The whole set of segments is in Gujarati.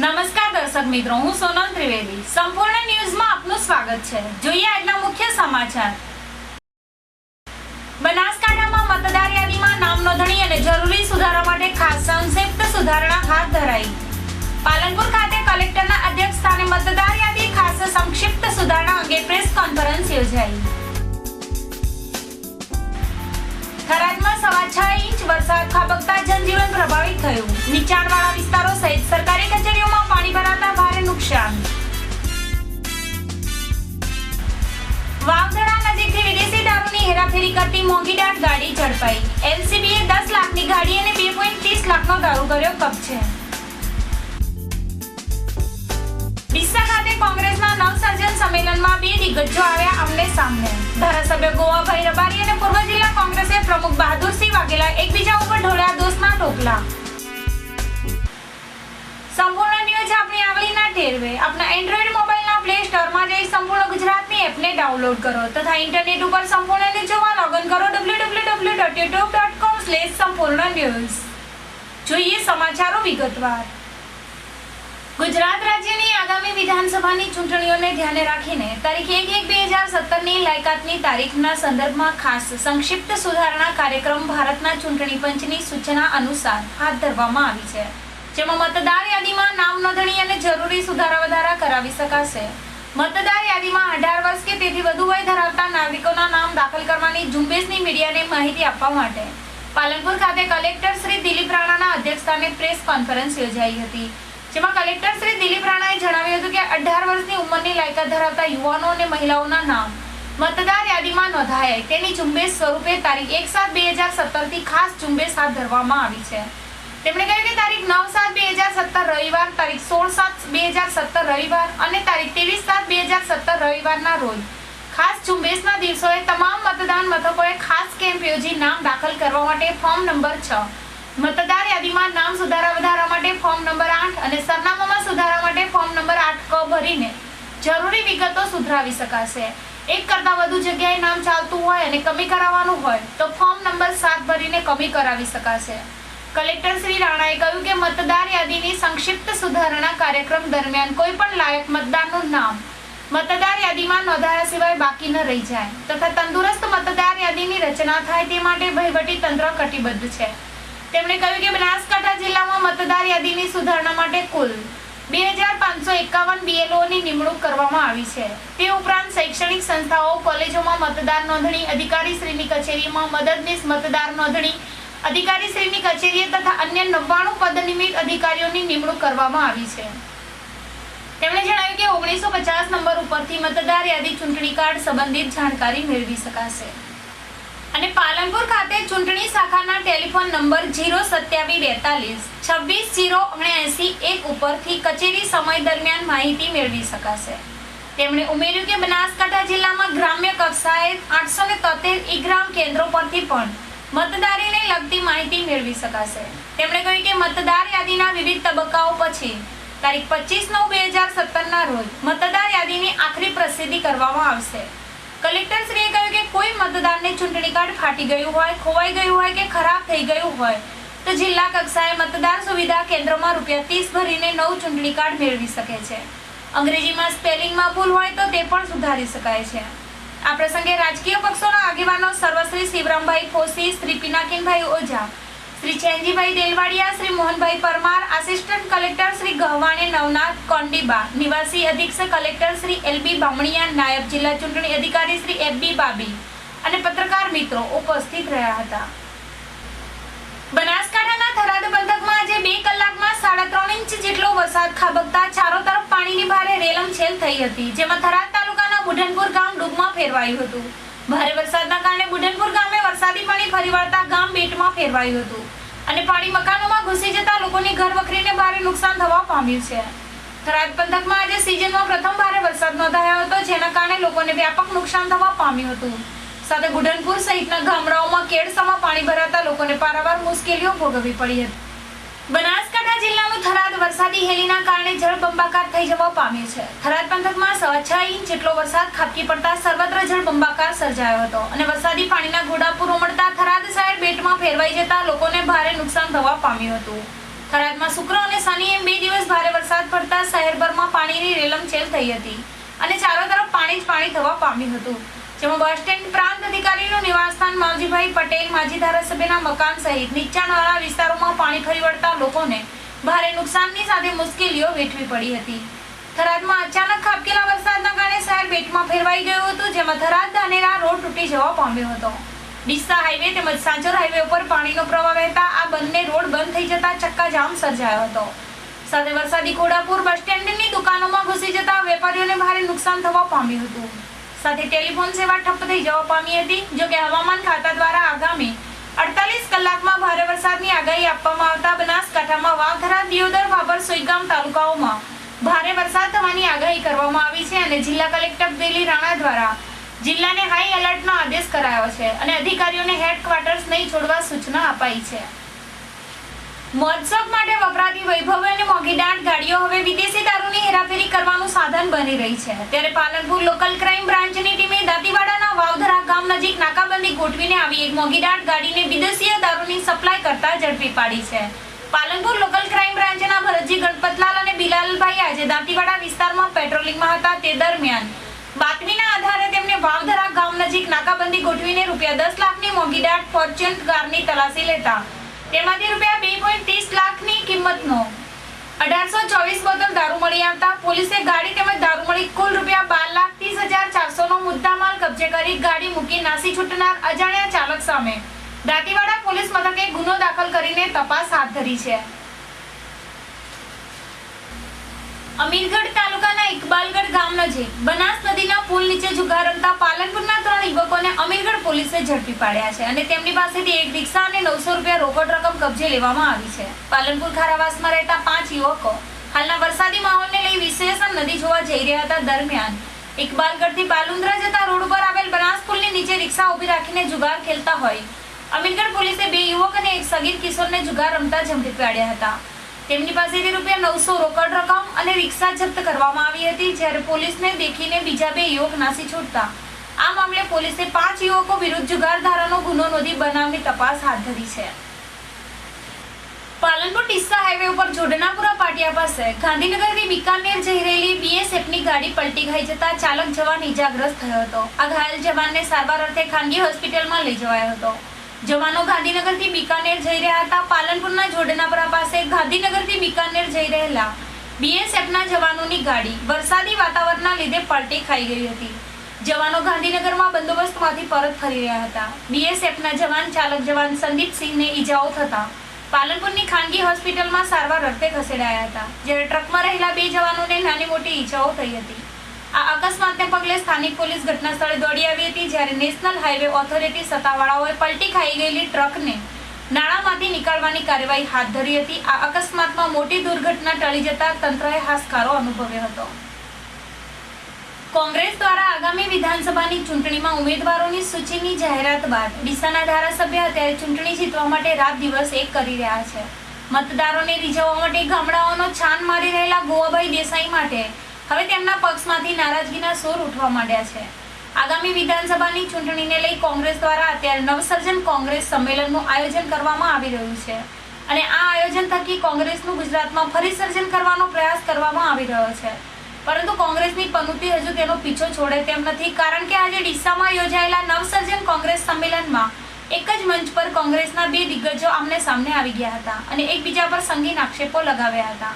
નમસ્કાર દર્શક મિત્રો, હું સોનલ ત્રિવેદી. સંપૂર્ણ ન્યૂઝમાં આપનું સ્વાગત છે. જોઈએ આજના મુખ્ય સમાચાર. બનાસકાંઠામાં મતદાર યાદીમાં નામ નોંધણી અને જરૂરી સુધારા માટે ખાસ સંક્ષિપ્ત સુધારણા હાથ ધરાઈ. પાલનપુર ખાતે કલેક્ટરના અધ્યક્ષ સ્થાને મતદાર યાદી ખાસ સંક્ષિપ્ત સુધારણા અંગે પ્રેસ કોન્ફરન્સ યોજાઈ. થરાદમાં સવા છ ઇંચ વરસાદ ખાબકતા જનજીવન પ્રભાવિત થયું. નીચાણવાળા વિસ્તારો સહિત સરકારી ભારે નુકસાન વાવધરા નજીકથી વિદેશી દારૂની હેરાફેરી કરતી મોંઘીડાટ ગાડી ઝડપાઈ. એલસીબીએ દસ લાખની ગાડી અને બે પોઈન્ટ ત્રીસ લાખનો દારૂ કર્યો કબજે. ડીસા ખાતે કોંગ્રેસના નવસર્જન સંમેલનમાં બે દિગ્ગજો આવ્યા અમને સામને. ધારાસભ્ય ગોવાભાઈ રબારી અને પૂર્વ જિલ્લા કોંગ્રેસે પ્રમુખ બહાદુરસિંહ વાઘેલા એકબીજા ઉપર ઢોળ્યા દોષના ટોપલા. સંપૂર્ણ ન્યૂઝ આપણી આંગળીના ટેરવે. આપના એન્ડ્રોઈડ મોબાઈલના પ્લે સ્ટોરમાં જઈ સંપૂર્ણ ગુજરાતની એપને ડાઉનલોડ કરો તથા ઇન્ટરનેટ ઉપર સંપૂર્ણ ન્યૂઝ જોવા લોગિન કરો www.youtube.com/સંપૂર્ણ ન્યૂઝ. જોઈએ સમાચારો વિગતવાર. ગુજરાત રાજ્યની આગામી વિધાનસભાની ચૂંટણીઓને ધ્યાને રાખીને તારીખ એક એક બે હજાર સત્તરની લાયકાતની તારીખના સંદર્ભમાં ખાસ સંક્ષિપ્ત સુધારણા કાર્યક્રમ ભારતના ચૂંટણી પંચની સૂચના અનુસાર હાથ ધરવામાં આવી છે. જેમાં મતદાર યાદીમાં નામ જરૂરી સુધારા વધારા કરાવી શકાશે. મતદાર યાદીમાં અઢાર વર્ષ કે તેથી વધુ વય ધરાવતા નાગરિકોના નામ દાખલ કરવાની ઝુંબેશની મીડિયાને માહિતી આપવા માટે પાલનપુર ખાતે કલેક્ટર શ્રી દિલીપ રાણાના અધ્યક્ષસ્થાને પ્રેસ કોન્ફરન્સ યોજાઈ હતી, જેમાં કલેક્ટર શ્રી દિલીપ રાણાએ જણાવ્યું હતું કે અઢાર વર્ષની ઉંમરની લાયકાત ધરાવતા યુવાનો અને મહિલાઓના નામ મતદાર યાદીમાં નોંધાયા તેની ઝુંબેશ સ્વરૂપે તારીખ એક સાત બે હજાર સત્તરથી ખાસ ઝુંબેશ હાથ ધરવામાં આવી છે. તેમણે કહ્યું કે તારીખ નવ સાત બે હજાર સત્તર રવિવાર, તારીખ સોળ સાત બે હજાર સત્તર રવિવાર અને તારીખ ત્રેવીસ સાત બે હજાર સત્તર રવિવારના રોજ. ખાસ ઝુંબેશના દિવસોએ તમામ મતદાન મથકોએ ખાસ કેમ્પ યોજી નામ દાખલ કરવા માટે ફોર્મ નંબર છ. મતદાર યાદીમાં નામ સુધારા વધારા માટે ફોર્મ નંબર આઠ અને સરનામામાં સુધારા માટે ફોર્મ નંબર આઠ ક ભરીને જરૂરી વિગતો સુધરાવી શકાશે. એક કરતાં વધુ જગ્યાએ નામ ચાલતું હોય અને કમી કરાવવાનું હોય તો ફોર્મ નંબર સાત ભરીને કમી કરાવી શકાશે. કલેક્ટર શ્રી રાણાએ કહ્યું કે મતદાર યાદીની સંક્ષિપ્ત સુધારણા કાર્યક્રમ દરમિયાન કોઈ પણ લાયક મતદારનું નામ મતદાર યાદીમાં નોંધાયા સિવાય બાકી ન રહી જાય તથા તંદુરસ્ત મતદાર યાદીની રચના થાય તે માટે વહીવટી તંત્ર કટિબદ્ધ છે. તેમણે કહ્યું કે બનાસકાંઠા જિલ્લામાં મતદાર યાદીની સુધારણા માટે કુલ બે હજાર પાંચસો એકાવન બીએલઓની નિમણૂક કરવામાં આવી છે. તે ઉપરાંત શૈક્ષણિક સંસ્થાઓ, કોલેજોમાં મતદાર નોંધણી અધિકારી શ્રીની કચેરીમાં મદદનીશ મતદાર નોંધણી અધિકારી શ્રીની કચેરીએ તથા અન્ય નવ્વાણું પદનિમિત અધિકારીઓની નિમણૂક કરવામાં આવી છે. તેમણે જણાવ્યું કે ઓગણીસો પચાસ નંબર ઉપરથી મતદાર યાદી ચૂંટણી કાર્ડ સંબંધિત જાણકારી મેળવી શકાશે. અને પાલનપુર ખાતે ચૂંટણી શાખાના ટેલિફોન નંબર જીરો સત્યાવીસ બેતાલીસ, છવ્વીસ જીરો ઓગણએંસી એક ઉપરથી કચેરી સમય દરમિયાન માહિતી મેળવી શકાશે. તેમણે ઉમેર્યું કે બનાસકાંઠા જિલ્લામાં ગ્રામ્ય કક્ષાએ આઠસો ને તોતેર ઈ ગ્રામ કેન્દ્રો પરથી પણ મતદારીને લગતી માહિતી મેળવી શકાશે. તેમણે કહ્યું કે મતદાર યાદીના વિવિધ તબક્કાઓ પછી, તારીખ પચીસ નવ બે હજાર સત્તરના રોજ મતદાર યાદીની આખરી પ્રસિદ્ધિ કરવામાં આવશે. કલેક્ટરશ્રીએ કહ્યું કે કોઈ મતદારને ચૂંટણી કાર્ડ ફાટી ગયું હોય, ખોવાઈ ગયું હોય કે ખરાબ થઈ ગયું હોય, તો જિલ્લા કક્ષાએ મતદાર સુવિધા કેન્દ્રમાં રૂપિયા ત્રીસ ભરીને નવું ચૂંટણી કાર્ડ મેળવી શકે છે. અંગ્રેજીમાં સ્પેલિંગમાં ભૂલ હોય તો તે પણ સુધારી શકાય છે. આ પ્રસંગે રાજકીય પક્ષોના આગેવાનો સર્વશ્રી શિવરામભાઈ ફોસી, શ્રી પિનાકીનભાઈ ઓઝા, શ્રી ચેનજીભાઈ દેલવાડિયા, શ્રી મોહનભાઈ પરમાર, આસિસ્ટન્ટ કલેક્ટર શ્રી ગહવાણી, નવનાથ કોંડીબા, નિવાસી અધિક્ષક કલેક્ટર શ્રી એલબી બામણિયા, નાયબ જિલ્લા ચૂંટણી અધિકારી શ્રી એફબી બાબી અને પત્રકાર મિત્રો ઉપસ્થિત રહ્યા હતા. બનાસકાંઠાના થરાદ પંથકમાં આજે બે કલાકમાં સાડા ત્રણ ઇંચ જેટલો વરસાદ ખાબકતા ચારો તરફ પાણીની ભારે રેલમછેલ થઈ હતી, જેમાં થરાદ તાલુકાના બુઢનપુર ગામ ડૂબમાં ફેરવાયું હતું. ભારે વરસાદના કારણે બુઢનપુર ગામે વરસાદી પાણી ફરી વળતા ગામ બેટમાં ફેરવાયું હતું. અને પાણી મકાનોમાં ઘૂસી જતા લોકોની ઘર વખરીને ભારે નુકસાન થવા પામ્યું છે. થરાદ પંથકમાં આજે સિઝનમાં પ્રથમ ભારે વરસાદ નોંધાયો હતો, જેના કારણે લોકોને વ્યાપક નુકસાન થવા પામ્યું હતું. સાથે બુઢનપુર સહિતના ગામડાઓમાં કેળસામાં પાણી ભરાતા લોકોને પારાવાર મુશ્કેલીઓ ભોગવવી પડી હતી. જિલ્લાનું થરાદ વરસાદી હેલીના કારણે જળબંબાકાર થઈ જવા પામ્યું છે. થરાદ પંથકમાં સવા છ ઇંચ જેટલો વરસાદ ખાબકી પડતા સર્વત્ર જળબંબાકાર સર્જાયો હતો અને વરસાદી પાણીના ઘોડાપુર ઉમડતા થરાદ શહેર બેટમાં ફેરવાઈ જતા લોકોને ભારે નુકસાન થવા પામ્યું હતું. થરાદમાં શુક્ર અને શનિ એમ બે દિવસ ભારે વરસાદ પડતા શહેરભરમાં પાણીની રેલમછેલ થઈ હતી અને ચારો તરફ પાણી જ પાણી થવા પામ્યું હતું. જેમાં બસ સ્ટેન્ડ પ્રાંત અધિકારીનું નિવાસસ્થાન માવજીભાઈ પટેલ, માજી ધારાસભ્યના મકાન સહિત નીચાણવાળા વિસ્તારોમાં પાણી ફરી વળતા લોકોને ભારે નુકસાનની સાથે મુશ્કેલીઓ વેઠવી પડી હતી. થરાદમાં અચાનક ખાબકેલા વરસાદના કારણે શહેર બેટમાં ફેરવાઈ ગયું હતું, જેમાં થરાદ ધાનેરા રોડ તૂટી જવા પામ્યો હતો. ડીસા હાઈવે તેમજ સાંચોર હાઈવે ઉપર પાણીનો પ્રવાહ વહેતા આ બંને રોડ બંધ થઈ જતા ચક્કાજામ સર્જાયો હતો. સાથે વરસાદી ઘોડાપુર બસ સ્ટેન્ડની દુકાનોમાં ઘૂસી જતા વેપારીઓને ભારે નુકસાન થવા પામ્યું હતું. સાથે ટેલિફોન સેવા ઠપ્પ થઈ જવા પામી હતી જો કે હવામાન ખાતા દ્વારા આગામી વરસાદની આગાહી આપવામાં આવતા બનાસકાંઠામાં વાવથરા દિયોદર, ભાભર, સુઈગામ તાલુકાઓમાં ભારે વરસાદ થવાની આગાહી કરવામાં આવી છે અને જિલ્લા કલેક્ટર દિલી રાણા દ્વારા જિલ્લાને હાઈ એલર્ટનો આદેશ કરાયો છે અને અધિકારીઓને હેડક્વાર્ટર્સ નહીં છોડવા સૂચના અપાઈ છે. મહોત્સવ માટે વપરાતી વૈભવી અને મોંઘી ગાડીઓ હવે વિદેશી દારૂની હેરાફેરી કરવાનું સાધન બની રહી છે. ત્યારે પાલનપુર લોકલ ક્રાઇમ બ્રાન્ચની ટીમે દાંતીવાડાના વાવધરા ગામ નજીક નાકાબંધી ગોઠવીને આવી એક મોંઘી દાટ ગાડીને વિદેશીય દારૂની સપ્લાય કરતા ઝડપી પાડી છે. પાલનપુર લોકલ ક્રાઇમ બ્રાન્ચના ભરતજી ગણપતલાલ અને બિલાલભાઈ આજે દાંતીવાડા વિસ્તારમાં પેટ્રોલિંગમાં હતા તે દરમિયાન બાતમીના આધારે તેમને વાવધરા ગામ નજીક નાકાબંધી ગોઠવીને રૂપિયા દસ લાખની મોંઘી દાટ ફોર્ચ્યુન કારની તલાશી લેતા તેમાંથી રૂપિયા બે પોઈન્ટ ત્રીસ લાખની કિંમતનો. અઢારસો બોતલ દારૂ મળી આવતા પોલીસે ગાડી તેમજ દારૂ મળી કુલ રૂપિયા બાર લાખ ત્રીસ હજાર ચારસો નો મુદ્દામાલ કબજે કરી ગાડી મૂકી નાસી છૂટનાર અજાણ્યા ચાલક સામે. દાંતીવાડા પોલીસ મથકે ગુનો દાખલ કરીને તપાસ હાથ ધરી છે. અમીરગઢ તાલુકાના ઇકબાલગઢ ગામ નજીક બનાસ નદીના પુલ નીચે જુગાર રમતા પાલનપુરના ત્રણ યુવકોને અમીરગઢ પોલીસે ઝડપી પાડ્યા છે અને તેમની પાસેથી એક રિક્ષા અને નવસો રૂપિયા રોકડ રકમ કબજે લેવામાં આવી છે. પાલનપુર ખારાવાસમાં રહેતા પાંચ યુવકો હાલના વરસાદી માહોલને લઈ વિશેષણ નદી જોવા જઈ રહ્યા હતા દરમિયાન. ઇકબાલગઢથી બાલુંદ્રા જતા રોડ ઉપર આવેલ બનાસ પુલની નીચે રિક્ષા ઊભી રાખીને જુગાર ખેલતા હોય. અમીરગઢ પોલીસે બે યુવક અને એક સગીર કિશોરને જુગાર રમતા ઝડપી પાડ્યા હતા. તેમની પાસેથી રૂપિયા નવસો રોકડ રકમ અને રિક્ષા જપ્ત કરવામાં આવી હતી, જ્યારે પોલીસને દેખીને બીજા બે યુવક નાસી છૂટતા. આ મામલે પોલીસે પાંચ યુવકો વિરુદ્ધ જુગાર ધારાનો ગુનો નોંધી બનાવની તપાસ હાથ ધરી છે. પાલનપુર ટીસ્સા હાઈવે ઉપર જોડનાપુરા પાટિયા પાસે ગાંધીનગરથી બિકાનેર જઈ રહેલી બીએસએફની ગાડી પલટી ખાઈ જતા ચાલક જવાન ઈજાગ્રસ્ત થયો હતો. આ ઘાયલ જવાનને સારવાર અર્થે ખાનગી હોસ્પિટલમાં લઈ જવાયો હતો. જવાનો ગાંધીનગરથી બીકાનેર જઈ રહ્યા હતા. પાલનપુરના જોડનાપરા પાસે ગાંધીનગરથી બીકાનેર જઈ રહેલા બીએસએફના જવાનોની ગાડી વરસાદી વાતાવરણના લીધે પલટી ખાઈ ગઈ હતી. જવાનો ગાંધીનગરમાં બંદોબસ્તમાંથી પરત ફરી રહ્યા હતા. બીએસએફના જવાન ચાલક જવાન સંદીપસિંહને ઈજાઓ થતા પાલનપુરની ખાનગી હોસ્પિટલમાં સારવાર અર્થે ખસેડાયા હતા. જ્યારે ટ્રકમાં રહેલા બે જવાનોને નાની મોટી ઈજાઓ થઈ હતી. આ અકસ્માતને પગલે સ્થાનિક પોલીસ ઘટના સ્થળે દોડી આવી હતી જ્યારે નેશનલ હાઈવે ઓથોરિટી સત્તાવાળાઓએ પલટી ખાઈ ગયેલી ટ્રકને નાણામાંથી નીકાળવાની કાર્યવાહી હાથ ધરી હતી. આ અકસ્માતમાં મોટી દુર્ઘટના ટળી જતા તંત્રએ હાશકારો અનુભવ્યો હતો. કોંગ્રેસ દ્વારા આગામી વિધાનસભાની ચૂંટણીમાં ઉમેદવારોની સૂચિની જાહેરાત બાદ ડીસાના ધારાસભ્ય અત્યારે ચૂંટણી જીતવા માટે રાત દિવસ એક કરી રહ્યા છે. મતદારોને રીઝવવા માટે ગામડાઓનો છાન મારી રહેલા ગોવાભાઈ દેસાઈ માટે હવે તેમના પક્ષમાંથી નારાજગીના સૂર ઉઠવા માંડ્યા છે. આગામી વિધાનસભાની ચૂંટણીને લઈ કોંગ્રેસ દ્વારા અત્યારે નવસર્જન કોંગ્રેસ સંમેલનનું આયોજન કરવામાં આવી રહ્યું છે. અને આ આયોજન થકી કોંગ્રેસનું ગુજરાતમાં ફરી સર્જન કરવાનો પ્રયાસ કરવામાં આવી રહ્યો છે. પરંતુ કોંગ્રેસની પનોતી હજુ તેનો પીછો છોડે તેમ નથી, કારણ કે આજે ડીસામાં યોજાયેલા નવસર્જન કોંગ્રેસ સંમેલનમાં એક જ મંચ પર કોંગ્રેસના બે દિગ્ગજો આમને સામને આવી ગયા હતા અને એકબીજા પર સંગીન આક્ષેપો લગાવ્યા હતા.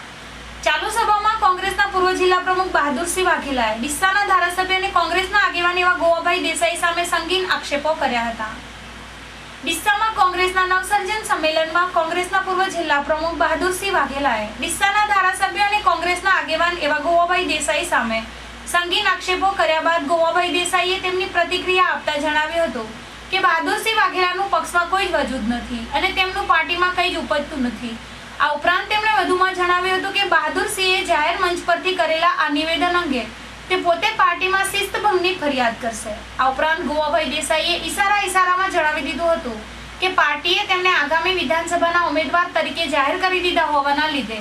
ચાલુ સભામાં કોંગ્રેસના પૂર્વ જિલ્લા પ્રમુખ બહાદુરસિંહ વાઘેલાએ ડીસાના ધારાસભ્ય અને કોંગ્રેસના આગેવાન એવા ગોવાભાઈ દેસાઈ સામે સંગીન આક્ષેપો કર્યા હતા. ડીસામાં કોંગ્રેસના નવસર્જન સંમેલનમાં કોંગ્રેસના પૂર્વ જિલ્લા પ્રમુખ બહાદુરસિંહ વાઘેલાએ ડીસાના ધારાસભ્ય અને કોંગ્રેસના આગેવાન એવા ગોવાભાઈ દેસાઈ સામે સંગીન આક્ષેપો કર્યા બાદ ગોવાભાઈ દેસાઈએ તેમની પ્રતિક્રિયા આપતા જણાવ્યું હતું કે બહાદુરસિંહ વાઘેલાનું પક્ષમાં કોઈ જ વજૂદ નથી અને તેમનું પાર્ટીમાં કંઈ જ ઉપજતું નથી. આ ઉપરાંત તેમણે વધુમાં જણાવ્યું હતું કે બહાદુરસિંહે જાહેર મંચ પરથી કરેલા આ નિવેદન અંગે તે પોતે પાર્ટીમાં શિસ્તભંગની ફરિયાદ કરશે. આ ઉપરાંત ગોવાભાઈ દેસાઈએ ઈશારા ઈશારામાં જણાવી દીધું હતું કે પાર્ટીએ તેમને આગામી વિધાનસભાના ઉમેદવાર તરીકે જાહેર કરી દીધા હોવાના લીધે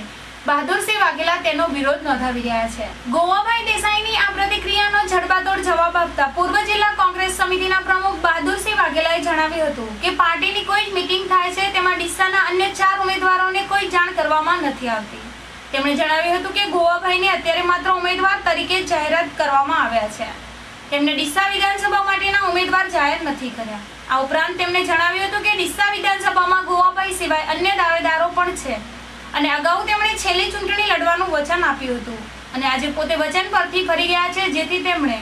બહાદુરસિંહ વાઘેલા તેનો વિરોધ નોંધાવી રહ્યા છે. ગોવાભાઈ દેસાઈની આ પ્રતિક્રિયાનો જડબાતોડ જવાબ આપતા પૂર્વ જિલ્લા કોંગ્રેસ સમિતિના પ્રમુખ જણાવ્યું હતું કે પાર્ટીની કોઈ જ મીટિંગ થાય છે, તેમાં ડિસ્સાના અન્ય ચાર ઉમેદવારોને કોઈ જાણ કરવામાં નથી આવતી. તેમણે જણાવ્યું હતું કે ગોવાભાઈને અત્યારે માત્ર ઉમેદવાર તરીકે જાહેરાત કરવામાં આવ્યા છે. તેમણે ડીસા વિધાનસભા માટેના ઉમેદવાર જાહેર નથી કર્યા. આ ઉપરાંત તેમણે જણાવ્યું હતું કે ડીસા વિધાનસભામાં ગોવાભાઈ સિવાય અન્ય દાવેદારો પણ છે. અને અગાઉ તેમણે છેલ્લી ચૂંટણી લડવાનું વચન આપ્યું હતું. અને આજે પોતે વચન પરથી ફરી ગયા છે, જેથી તેમણે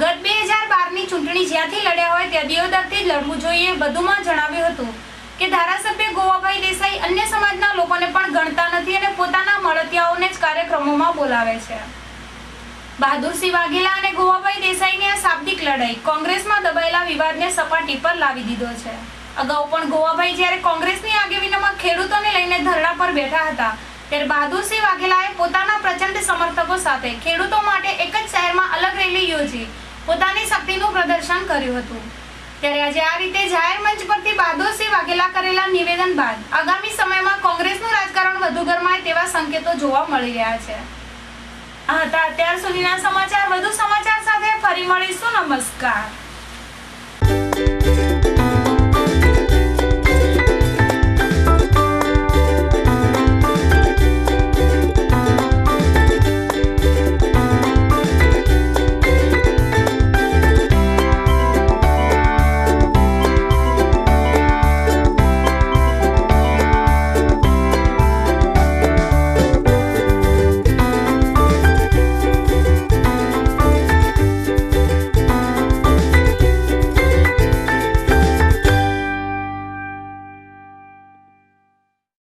ગત બે હજાર બારની ચૂંટણી જ્યાંથી લડ્યા હોય ત્યાં દિયોદરથી જ લડવું જોઈએ, વધુમાં જણાવ્યું હતું કે ધારાસભ્ય ગોવાભાઈ દેસાઈ અન્ય સમાજના લોકોને પણ ગણતા નથી અને પોતાના મળતિયાઓને જ કાર્યક્રમોમાં બોલાવે છે. બહાદુરસિંહ વાઘેલા અને ગોવાભાઈ દેસાઈની આ શાબ્દિક લડાઈ કોંગ્રેસમાં દબાયેલા વિવાદને સપાટી પર લાવી દીધો છે. અગાઉ પણ ગોવાભાઈ જ્યારે કોંગ્રેસની આગેવાનીમાં ખેડૂતોને લઈને ધરણા પર બેઠા હતા ત્યારે બહાદુરસિંહ વાઘેલાએ પોતાના પ્રચંડ સમર્થકો સાથે ખેડૂતો માટે એક જ શહેરમાં અલગ રેલી યોજી પોતાની શક્તિનું પ્રદર્શન કર્યું હતું. ત્યારે આજે આ રીતે જાહેર મંચ પરથી બહાદુરસિંહ વાઘેલા કરેલા નિવેદન બાદ આગામી સમયમાં કોંગ્રેસનું રાજકારણ વધુ ગરમાય તેવા સંકેતો જોવા મળી રહ્યા છે. આ હતા અત્યાર સુધીના સમાચાર. વધુ સમાચાર સાથે ફરી મળીશું. નમસ્કાર.